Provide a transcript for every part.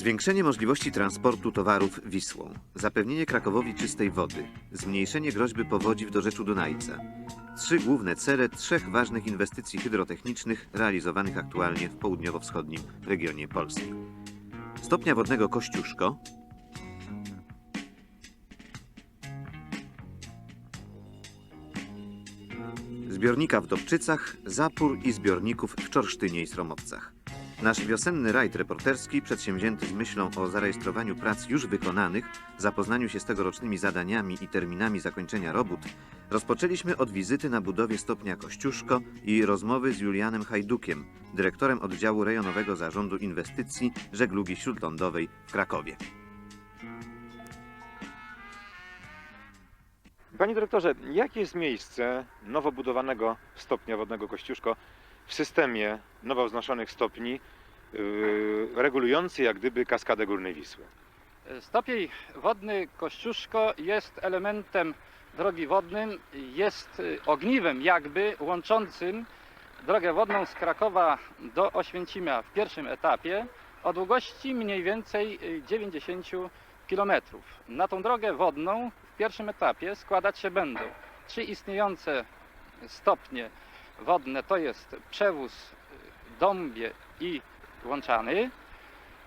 Zwiększenie możliwości transportu towarów Wisłą, zapewnienie Krakowowi czystej wody, zmniejszenie groźby powodzi w dorzeczu Dunajca. Trzy główne cele trzech ważnych inwestycji hydrotechnicznych realizowanych aktualnie w południowo-wschodnim regionie Polski. Stopnia wodnego Kościuszko, zbiornika w Dobczycach, zapór i zbiorników w Czorsztynie i Sromowcach. Nasz wiosenny rajd reporterski, przedsięwzięty z myślą o zarejestrowaniu prac już wykonanych, zapoznaniu się z tegorocznymi zadaniami i terminami zakończenia robót, rozpoczęliśmy od wizyty na budowie stopnia Kościuszko i rozmowy z Julianem Hajdukiem, dyrektorem oddziału rejonowego zarządu inwestycji żeglugi śródlądowej w Krakowie. Panie dyrektorze, jakie jest miejsce nowo budowanego stopnia wodnego Kościuszko w systemie nowo wznoszonych stopni yy, regulujący jak gdyby kaskadę Górnej Wisły? Stopień wodny Kościuszko jest elementem drogi wodnym, jest y, ogniwem jakby łączącym drogę wodną z Krakowa do Oświęcimia w pierwszym etapie o długości mniej więcej y, 90 km. Na tą drogę wodną w pierwszym etapie składać się będą trzy istniejące stopnie wodne, to jest przewóz y, Dąbie i Łączany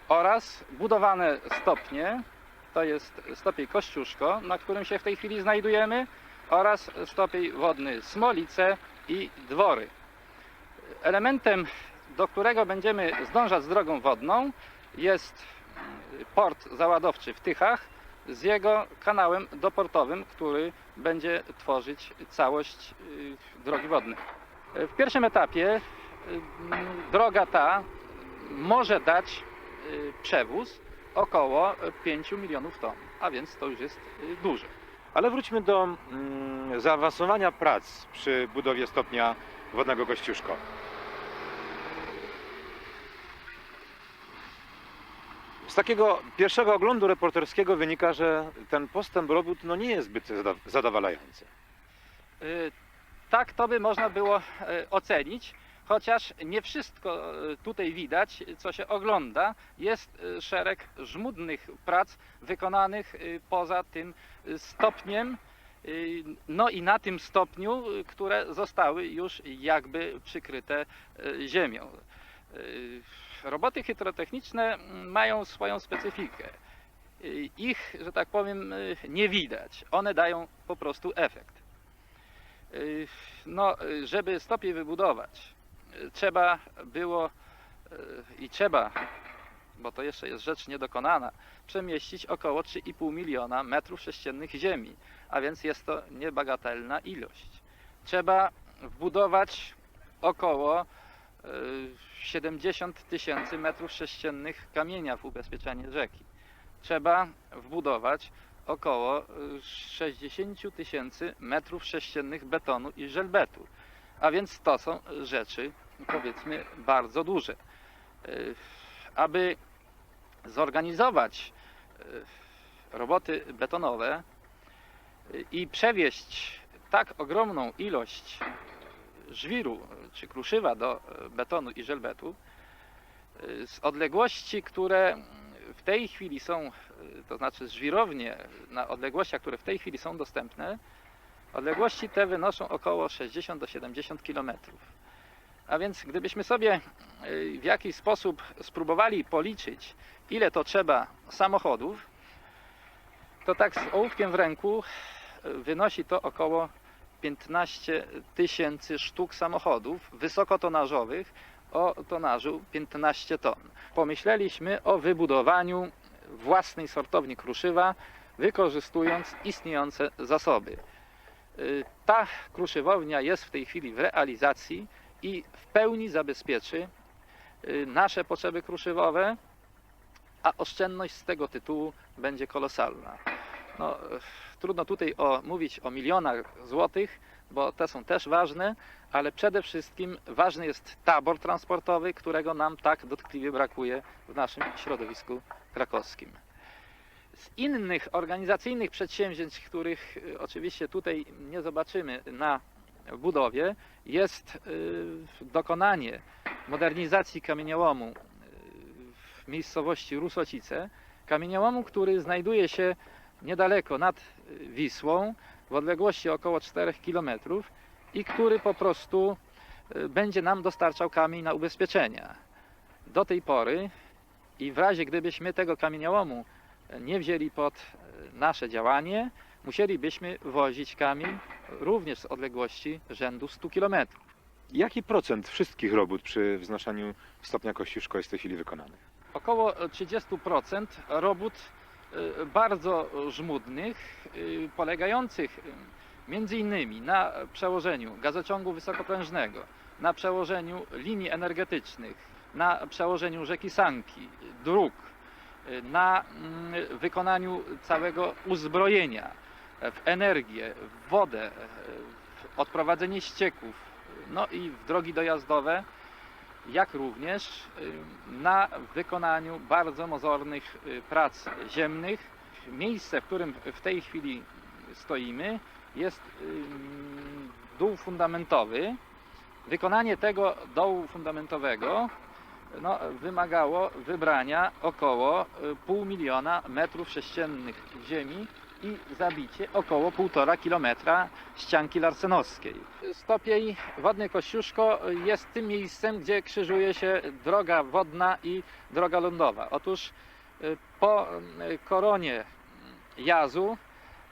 oraz budowane stopnie, to jest stopień Kościuszko, na którym się w tej chwili znajdujemy oraz stopień wodny Smolice i Dwory. Elementem, do którego będziemy zdążać z drogą wodną jest port załadowczy w Tychach z jego kanałem doportowym, który będzie tworzyć całość y, drogi wodnej. W pierwszym etapie y, droga ta może dać y, przewóz około 5 milionów ton, a więc to już jest y, duże. Ale wróćmy do mm, zaawansowania prac przy budowie stopnia wodnego Kościuszko. Z takiego pierwszego oglądu reporterskiego wynika, że ten postęp robót no, nie jest zbyt zadowalający. Tak to by można było y, ocenić, chociaż nie wszystko y, tutaj widać, co się ogląda. Jest y, szereg żmudnych prac wykonanych poza tym stopniem, no i na tym stopniu, które zostały już jakby przykryte ziemią. Roboty hydrotechniczne mają swoją specyfikę. Ich, że tak powiem, nie widać. One dają po prostu efekt. Y, No, żeby stopień wybudować, y, trzeba było y, i trzeba, bo to jeszcze jest rzecz niedokonana, przemieścić około 3,5 miliona metrów sześciennych ziemi, a więc jest to niebagatelna ilość. Trzeba wbudować około y, 70 tysięcy metrów sześciennych kamienia w ubezpieczenie rzeki. Trzeba wbudować około y, 60 tysięcy metrów sześciennych betonu i żelbetu. A więc to są rzeczy, powiedzmy, bardzo duże. Y, Aby zorganizować y, roboty betonowe y, i przewieźć tak ogromną ilość żwiru y, czy kruszywa do y, betonu i żelbetu y, z odległości, które w tej chwili są, y, to znaczy żwirownie na odległościach, które w tej chwili są dostępne, odległości te wynoszą około 60 do 70 km. A więc gdybyśmy sobie y, w jakiś sposób spróbowali policzyć, ile to trzeba samochodów, to tak z ołówkiem w ręku y, wynosi to około 15 tysięcy sztuk samochodów wysokotonażowych o tonażu 15 ton. Pomyśleliśmy o wybudowaniu własnej sortowni kruszywa, wykorzystując istniejące zasoby. Y, Ta kruszywownia jest w tej chwili w realizacji i w pełni zabezpieczy y, nasze potrzeby kruszywowe, a oszczędność z tego tytułu będzie kolosalna. No, trudno tutaj o, mówić o milionach złotych, bo te są też ważne, ale przede wszystkim ważny jest tabor transportowy, którego nam tak dotkliwie brakuje w naszym środowisku krakowskim. Z innych organizacyjnych przedsięwzięć, których y, oczywiście tutaj nie zobaczymy na budowie, jest y, dokonanie modernizacji kamieniołomu y, w miejscowości Rusocice, kamieniołomu, który znajduje się niedaleko nad y, Wisłą, w odległości około 4 km i który po prostu y, będzie nam dostarczał kamień na ubezpieczenia. Do tej pory i w razie gdybyśmy tego kamieniołomu nie wzięli pod y, nasze działanie, musielibyśmy wozić kamień również z odległości rzędu 100 km. Jaki procent wszystkich robót przy wznoszeniu stopnia Kościuszko jest w tej chwili wykonanych? Około 30% robót y, bardzo żmudnych, y, polegających y, między innymi na przełożeniu gazociągu wysokoprężnego, na przełożeniu linii energetycznych, na przełożeniu rzeki Sanki, dróg, na mm, wykonaniu całego uzbrojenia w energię, w wodę, w odprowadzenie ścieków, no i w drogi dojazdowe jak również y, na wykonaniu bardzo mozornych y, prac ziemnych. Miejsce, w którym w tej chwili stoimy, jest dół fundamentowy. Wykonanie tego dołu fundamentowego no, wymagało wybrania około y, pół miliona metrów sześciennych ziemi i zabicie około 1,5 kilometra ścianki larsenowskiej. Stopień wodny Kościuszko jest tym miejscem, gdzie krzyżuje się droga wodna i droga lądowa. Otóż y, po y, koronie Jazu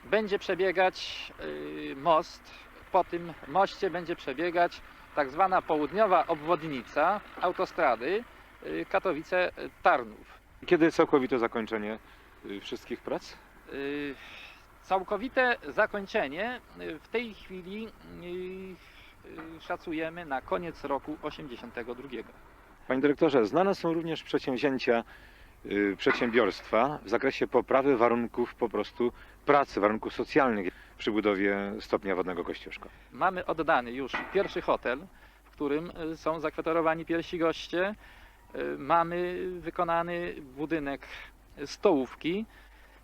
będzie przebiegać y, most. Po tym moście będzie przebiegać tak zwana południowa obwodnica autostrady Katowice-Tarnów. Kiedy całkowite zakończenie wszystkich prac? Y, Całkowite zakończenie y, w tej chwili y, szacujemy na koniec roku 82. Panie dyrektorze, znane są również przedsięwzięcia y, przedsiębiorstwa w zakresie poprawy warunków po prostu pracy, warunków socjalnych przy budowie stopnia wodnego Kościuszko. Mamy oddany już pierwszy hotel, w którym y, są zakwaterowani pierwsi goście. Y, Mamy wykonany budynek stołówki,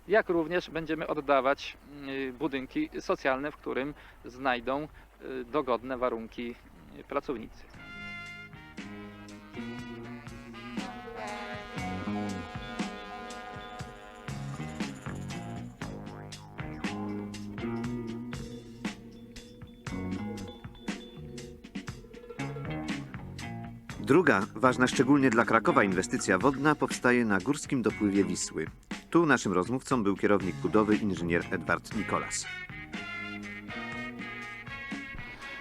jak również będziemy oddawać y, budynki socjalne, w którym znajdą y, dogodne warunki y, pracownicy. Druga, ważna szczególnie dla Krakowa inwestycja wodna powstaje na górskim dopływie Wisły. Tu naszym rozmówcą był kierownik budowy inżynier Edward Nikolas.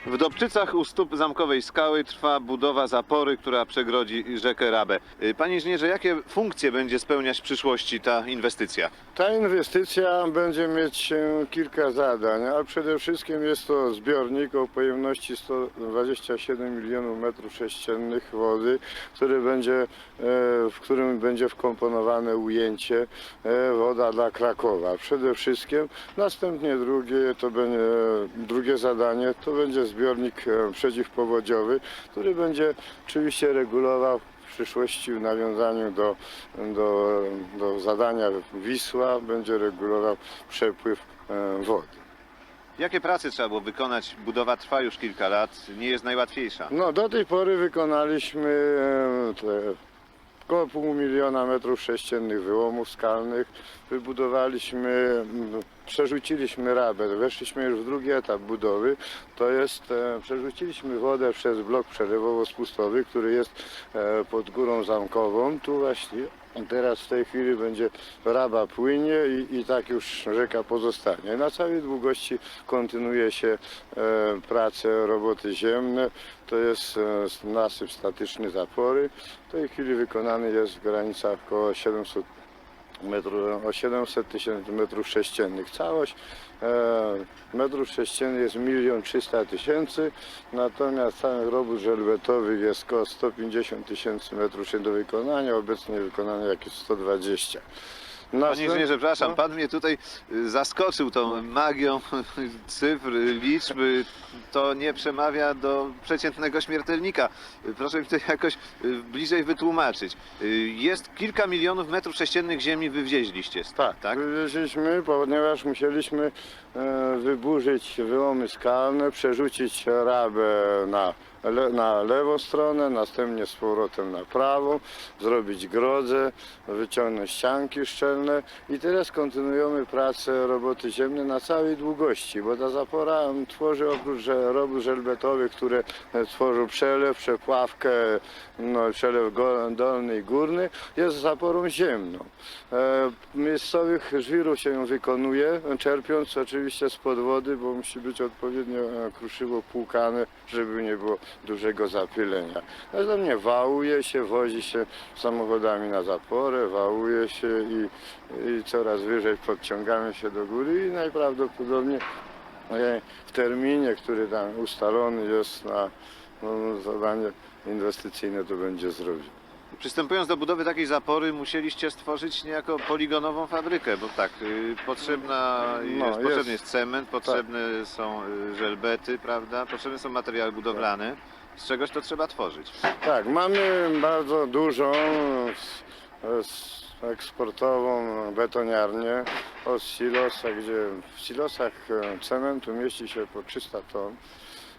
W Dobczycach u stóp zamkowej skały trwa budowa zapory, która przegrodzi rzekę Rabę. Y, Panie inżynierze, jakie funkcje będzie spełniać w przyszłości ta inwestycja? Ta inwestycja będzie mieć kilka zadań, a przede wszystkim jest to zbiornik o pojemności 127 milionów metrów sześciennych wody, który będzie, e, w którym będzie wkomponowane ujęcie e, woda dla Krakowa. Przede wszystkim. Następnie drugie, to będzie, drugie zadanie to będzie zbiornik e, przeciwpowodziowy, który będzie oczywiście regulował przyszłości w nawiązaniu do, do, do zadania Wisła będzie regulował przepływ e, wody. Jakie prace trzeba było wykonać? Budowa trwa już kilka lat, nie jest najłatwiejsza. No do tej pory wykonaliśmy e, te około pół miliona metrów sześciennych wyłomów skalnych. Wybudowaliśmy, przerzuciliśmy rabę, weszliśmy już w drugi etap budowy. To jest, e, przerzuciliśmy wodę przez blok przerywowo-spustowy, który jest e, pod górą zamkową. Tu właśnie teraz w tej chwili będzie raba płynie i, i tak już rzeka pozostanie. Na całej długości kontynuuje się e, prace, roboty ziemne. To jest e, nasyp statyczny zapory. W tej chwili wykonany jest w granicach około 700 o 700 tysięcy metrów sześciennych. Całość e, metrów sześciennych jest 1 300 tysięcy, natomiast samych robót żelbetowych jest około 150 tysięcy metrów do wykonania, obecnie wykonane jakieś 120. Panie Następ- inżynierze, przepraszam, no. pan mnie tutaj y, zaskoczył tą magią cyfr, liczb. Y, To nie przemawia do przeciętnego śmiertelnika. Y, Proszę mi to jakoś y, bliżej wytłumaczyć. Y, Jest kilka milionów metrów sześciennych ziemi wywieźliście. Tak, tak? wywieźliśmy, ponieważ musieliśmy e, wyburzyć wyłomy skalne, przerzucić rabę na na lewą stronę, następnie z powrotem na prawą, zrobić grodze, wyciągnąć ścianki szczelne i teraz kontynuujemy pracę roboty ziemne na całej długości, bo ta zapora tworzy oprócz robót żelbetowych, które e, tworzą przelew, przepławkę, no, przelew dolny i górny, jest zaporą ziemną. E, miejscowych żwirów się ją wykonuje, czerpiąc oczywiście spod wody, bo musi być odpowiednio e, kruszywo płukane, żeby nie było dużego zapylenia. Następnie wałuje się, wozi się samochodami na zaporę, wałuje się i, i coraz wyżej podciągamy się do góry i najprawdopodobniej e, w terminie, który tam ustalony jest na no, zadanie inwestycyjne, to będzie zrobione. Przystępując do budowy takiej zapory, musieliście stworzyć niejako poligonową fabrykę, bo tak, y, potrzebna No, jest, jest. potrzebny jest cement, potrzebne są y, żelbety, prawda? Potrzebne są materiały budowlane. Z czegoś to trzeba tworzyć. Tak, mamy bardzo dużą s- s- eksportową betoniarnię od silosa, gdzie w silosach e, cementu mieści się po 300 ton.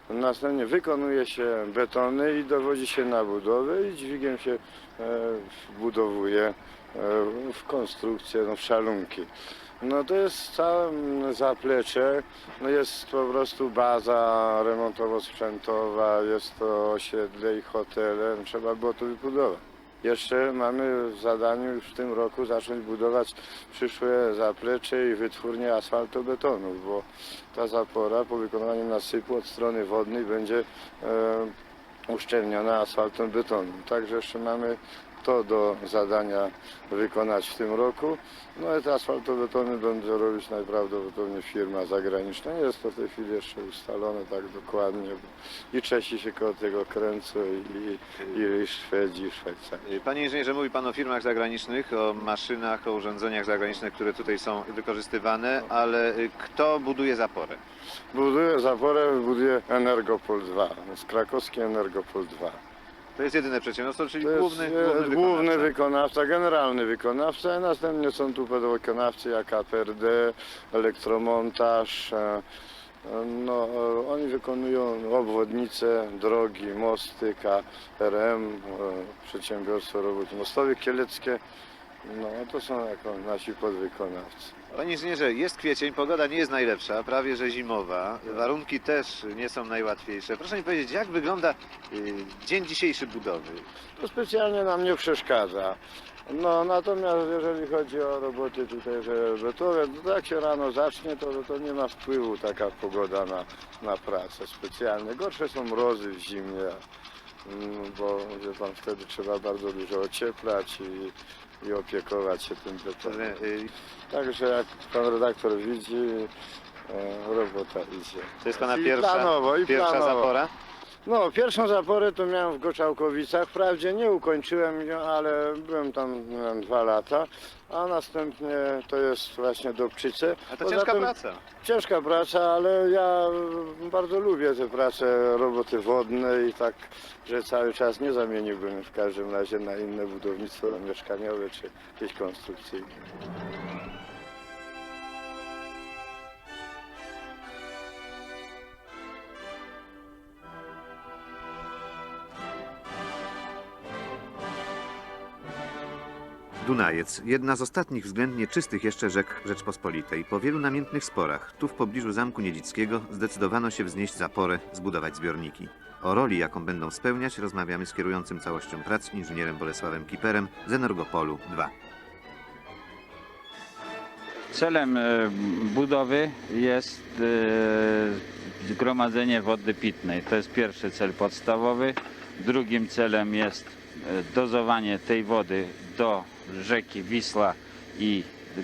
Następnie wykonuje się betony i dowozi się na budowę i dźwigiem się e, budowuje e, w konstrukcję, no, w szalunki. No to jest całe zaplecze, no jest po prostu baza remontowo-sprzętowa, jest to osiedle i hotele, no trzeba było to wybudować. Jeszcze mamy w zadaniu już w tym roku zacząć budować przyszłe zaplecze i wytwórnie asfaltobetonów, bo ta zapora po wykonaniu nasypu od strony wodnej będzie e, uszczelniona asfaltem betonem. Także jeszcze mamy to do zadania wykonać w tym roku. No i te asfaltobetony będzie robić najprawdopodobniej firma zagraniczna. Nie jest to w tej chwili jeszcze ustalone tak dokładnie. Bo I Czesi się koło tego kręcą i, i, i Szwedzi, i Szwajcarzy. Panie inżynierze, mówi Pan o firmach zagranicznych, o maszynach, o urządzeniach zagranicznych, które tutaj są wykorzystywane, ale y, kto buduje zaporę? Buduje zaporę, buduje Energopol 2, z krakowski Energopol 2. To jest jedyne przedsiębiorstwo, czyli To jest główny, e, główny, główny wykonawca. wykonawca, generalny wykonawca, a następnie są tu podwykonawcy jak APRD, elektromontaż. e, e, No, e, oni wykonują obwodnice, drogi, mosty, KRM, e, Przedsiębiorstwo Robót Mostowych Kieleckie. No, to są jako nasi podwykonawcy. Panie inżynierze, jest kwiecień, pogoda nie jest najlepsza, prawie że zimowa, warunki też nie są najłatwiejsze. Proszę mi powiedzieć, jak wygląda y, dzień dzisiejszy budowy? To specjalnie nam nie przeszkadza. No natomiast jeżeli chodzi o roboty tutaj żelbetowe, to jak się rano zacznie, to, to nie ma wpływu taka pogoda na, na pracę specjalnie. Gorsze są mrozy w zimie, mm, bo wie pan, wtedy trzeba bardzo dużo ocieplać i, i opiekować się tym betonem. Y, Także jak pan redaktor widzi, e, robota idzie. To jest Pana I pierwsza, planowo, i pierwsza planowo. zapora? No, pierwszą zaporę to miałem w Goczałkowicach. Wprawdzie nie ukończyłem ją, ale byłem tam dwa lata. A następnie to jest właśnie Dobczyce. A to Poza ciężka tym- praca. Ciężka praca, ale ja bardzo lubię te prace, roboty wodne i tak, że cały czas nie zamieniłbym w każdym razie na inne budownictwo mieszkaniowe czy jakieś konstrukcyjne. Dunajec, jedna z ostatnich względnie czystych jeszcze rzek Rzeczpospolitej. Po wielu namiętnych sporach, tu w pobliżu Zamku Niedzickiego zdecydowano się wznieść zaporę, zbudować zbiorniki. O roli, jaką będą spełniać, rozmawiamy z kierującym całością prac inżynierem Bolesławem Kiperem z Energopolu 2. Celem e, budowy jest e, zgromadzenie wody pitnej. To jest pierwszy cel podstawowy. Drugim celem jest dozowanie tej wody do rzeki Wisła i e,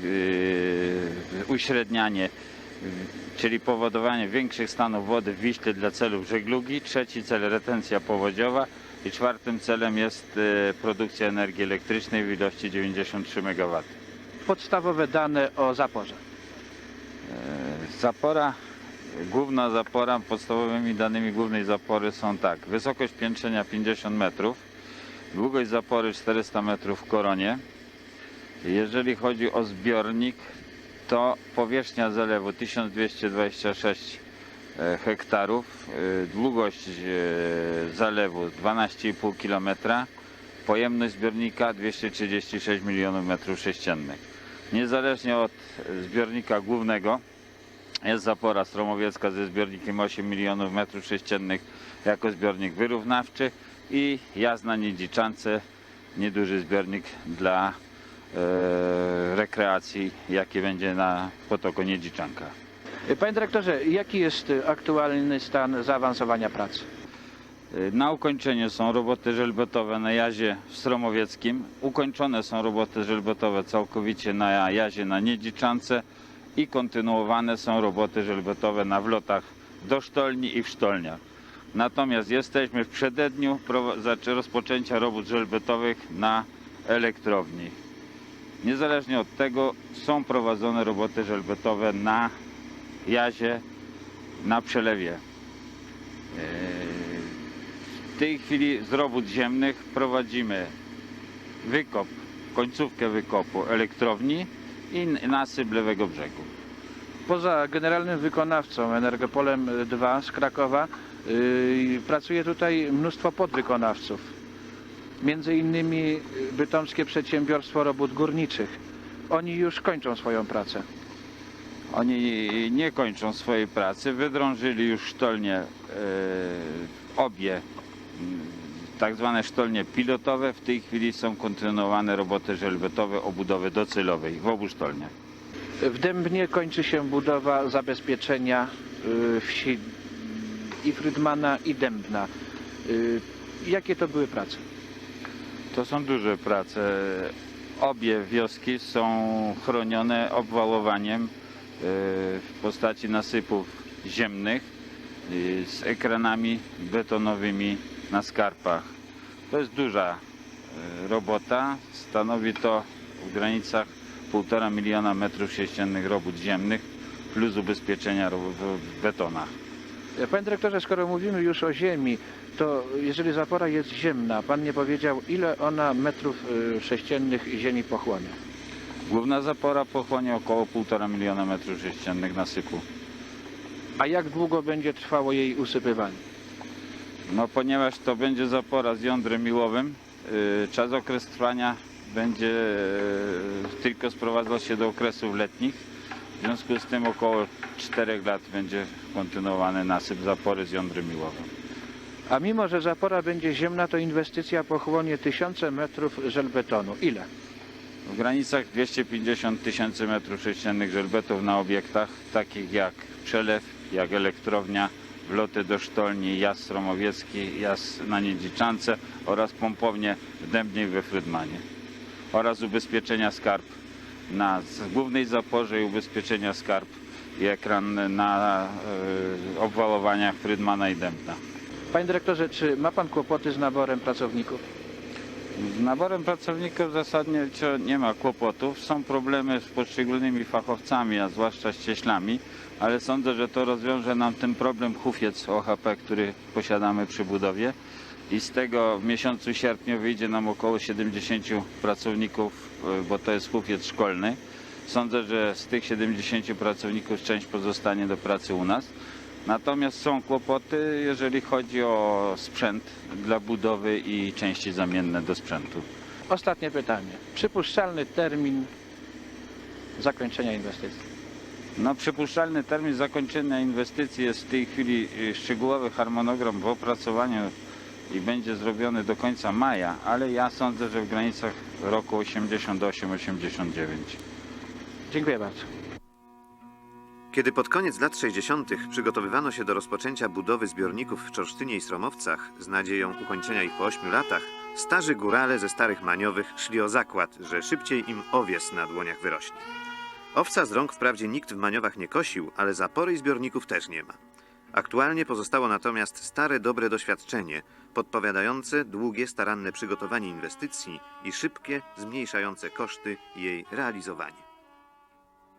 uśrednianie, czyli powodowanie większych stanów wody w Wiśle dla celów żeglugi. Trzeci cel retencja powodziowa i czwartym celem jest e, produkcja energii elektrycznej w ilości 93 MW. podstawowe dane o zaporze. E, Zapora, główna zapora, podstawowymi danymi głównej zapory są tak. Wysokość piętrzenia 50 metrów, długość zapory 400 metrów w koronie. Jeżeli chodzi o zbiornik, to powierzchnia zalewu 1226 e, hektarów, e, długość e, zalewu 12,5 km, pojemność zbiornika 236 milionów metrów sześciennych. Niezależnie od zbiornika głównego jest zapora Stromowiecka ze zbiornikiem 8 milionów metrów sześciennych jako zbiornik wyrównawczy i Jazna Niedziczance, nieduży zbiornik dla e, rekreacji, jaki będzie na potoku Niedziczanka. Panie dyrektorze, jaki jest aktualny stan zaawansowania pracy? E, Na ukończeniu są roboty żelbetowe na jazie w Stromowieckim. Ukończone są roboty żelbetowe całkowicie na jazie na Niedziczance i kontynuowane są roboty żelbetowe na wlotach do sztolni i w sztolniach. Natomiast jesteśmy w przededniu znaczy rozpoczęcia robót żelbetowych na elektrowni. Niezależnie od tego są prowadzone roboty żelbetowe na jazie, na przelewie. Eee, W tej chwili z robót ziemnych prowadzimy wykop, końcówkę wykopu elektrowni i nasyp lewego brzegu. Poza generalnym wykonawcą Energopolem 2 z Krakowa pracuje tutaj mnóstwo podwykonawców. Między innymi Bytomskie Przedsiębiorstwo Robót Górniczych. Oni już kończą swoją pracę. Oni nie kończą swojej pracy, wydrążyli już sztolnie e, obie m, tak zwane sztolnie pilotowe. W tej chwili są kontynuowane roboty żelbetowe obudowy docelowej w obu sztolniach. W Dębnie kończy się budowa zabezpieczenia y, wsi i Frydmana i Dębna. Y, Jakie to były prace? To są duże prace. Obie wioski są chronione obwałowaniem e, w postaci nasypów ziemnych e, z ekranami betonowymi na skarpach. To jest duża robota. Stanowi to w granicach 1,5 miliona metrów sześciennych robót ziemnych plus ubezpieczenia w betonach. Panie dyrektorze, skoro mówimy już o ziemi, to jeżeli zapora jest ziemna, pan nie powiedział, ile ona metrów y, sześciennych ziemi pochłonie. Główna zapora pochłonie około 1,5 miliona metrów sześciennych nasypu. A jak długo będzie trwało jej usypywanie? No ponieważ to będzie zapora z jądrem miłowym, yy, czas okres trwania będzie yy, tylko sprowadzał się do okresów letnich. W związku z tym około 4 lat będzie kontynuowany nasyp zapory z jądrem miłowym. A mimo, że zapora będzie ziemna, to inwestycja pochłonie tysiące metrów żelbetonu. Ile? W granicach 250 tysięcy metrów sześciennych żelbetów na obiektach takich jak przelew, jak elektrownia, wloty do sztolni, jaz Stromowiecki, jaz na Niedziczance oraz pompownie w Dębnie i we Frydmanie. Oraz ubezpieczenia skarb na z głównej zaporze i ubezpieczenia skarb i ekran na e, obwalowaniach Frydmana i Dębna. Panie dyrektorze, czy ma pan kłopoty z naborem pracowników? Z naborem pracowników zasadniczo nie ma kłopotów. Są problemy z poszczególnymi fachowcami, a zwłaszcza ścieślami, ale sądzę, że to rozwiąże nam ten problem hufiec OHP, który posiadamy przy budowie. I z tego w miesiącu sierpniu wyjdzie nam około 70 pracowników, e, bo to jest hufiec szkolny. Sądzę, że z tych 70 pracowników część pozostanie do pracy u nas. Natomiast są kłopoty, jeżeli chodzi o sprzęt dla budowy i części zamienne do sprzętu. Ostatnie pytanie. Przypuszczalny termin zakończenia inwestycji? No, przypuszczalny termin zakończenia inwestycji jest w tej chwili y, szczegółowy harmonogram w opracowaniu i będzie zrobiony do końca maja, ale ja sądzę, że w granicach roku 88-89. Dziękuję bardzo. Kiedy pod koniec lat 60. przygotowywano się do rozpoczęcia budowy zbiorników w Czorsztynie i Stromowcach z nadzieją ukończenia ich po 8 latach, starzy górale ze starych maniowych szli o zakład, że szybciej im owies na dłoniach wyrośnie. Owca z rąk wprawdzie nikt w maniowach nie kosił, ale zapory i zbiorników też nie ma. Aktualnie pozostało natomiast stare dobre doświadczenie, podpowiadające długie staranne przygotowanie inwestycji i szybkie, zmniejszające koszty jej realizowanie.